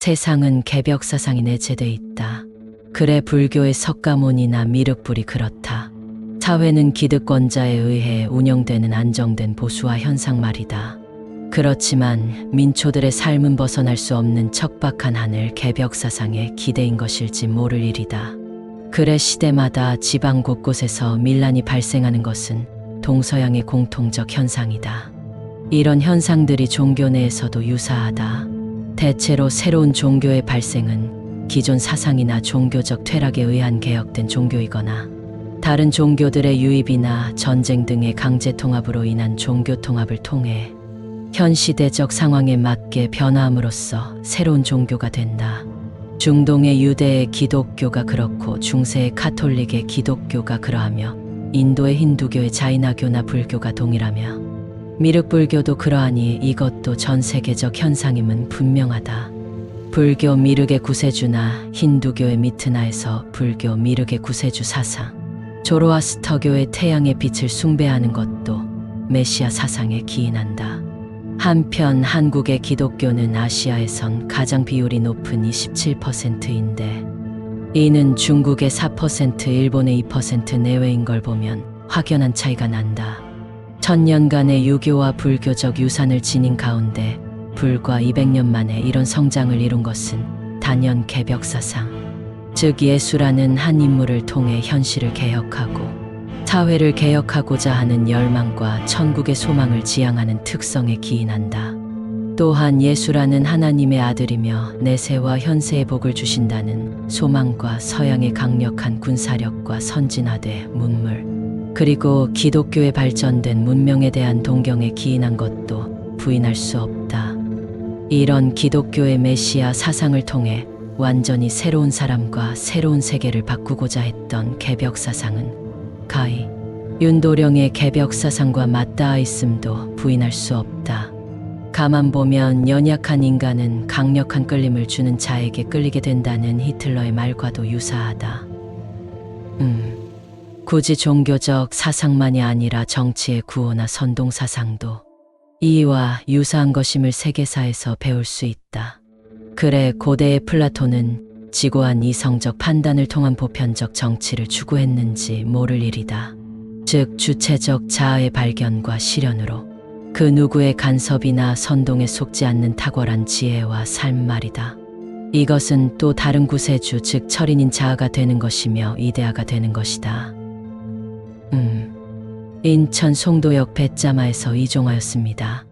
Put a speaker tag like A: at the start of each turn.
A: 세상은 개벽 사상이 내재돼 있다. 그래 불교의 석가모니나 미륵불이 그렇다. 사회는 기득권자에 의해 운영되는 안정된 보수화 현상 말이다. 그렇지만 민초들의 삶은 벗어날 수 없는 척박한 하늘 개벽 사상의 기대인 것일지 모를 일이다. 그래 시대마다 지방 곳곳에서 밀란이 발생하는 것은 동서양의 공통적 현상이다. 이런 현상들이 종교 내에서도 유사하다. 대체로 새로운 종교의 발생은 기존 사상이나 종교적 퇴락에 의한 개혁된 종교이거나 다른 종교들의 유입이나 전쟁 등의 강제 통합으로 인한 종교 통합을 통해 현 시대적 상황에 맞게 변화함으로써 새로운 종교가 된다. 중동의 유대의 기독교가 그렇고 중세의 카톨릭의 기독교가 그러하며 인도의 힌두교의 자이나교나 불교가 동일하며 미륵불교도 그러하니 이것도 전 세계적 현상임은 분명하다. 불교 미륵의 구세주나 힌두교의 미트나에서 불교 미륵의 구세주 사상, 조로아스터교의 태양의 빛을 숭배하는 것도 메시아 사상에 기인한다. 한편 한국의 기독교는 아시아에선 가장 비율이 높은 27%인데 이는 중국의 4%, 일본의 2% 내외인 걸 보면 확연한 차이가 난다. 천년간의 유교와 불교적 유산을 지닌 가운데 불과 200년 만에 이런 성장을 이룬 것은 단연 개벽사상. 즉 예수라는 한 인물을 통해 현실을 개혁하고 사회를 개혁하고자 하는 열망과 천국의 소망을 지향하는 특성에 기인한다. 또한 예수라는 하나님의 아들이며 내세와 현세의 복을 주신다는 소망과 서양의 강력한 군사력과 선진화대 문물 그리고 기독교의 발전된 문명에 대한 동경에 기인한 것도 부인할 수 없다. 이런 기독교의 메시아 사상을 통해 완전히 새로운 사람과 새로운 세계를 바꾸고자 했던 개벽 사상은 가히 윤도령의 개벽 사상과 맞닿아 있음도 부인할 수 없다. 가만 보면 연약한 인간은 강력한 끌림을 주는 자에게 끌리게 된다는 히틀러의 말과도 유사하다. 음, 굳이 종교적 사상만이 아니라 정치의 구호나 선동 사상도 이와 유사한 것임을 세계사에서 배울 수 있다. 그래 고대의 플라톤은 지고한 이성적 판단을 통한 보편적 정치를 추구했는지 모를 일이다. 즉 주체적 자아의 발견과 실현으로 그 누구의 간섭이나 선동에 속지 않는 탁월한 지혜와 삶 말이다. 이것은 또 다른 구세주 즉 철인인 자아가 되는 것이며 이데아가 되는 것이다. 음, 인천 송도역 배짜마에서 이종하였습니다.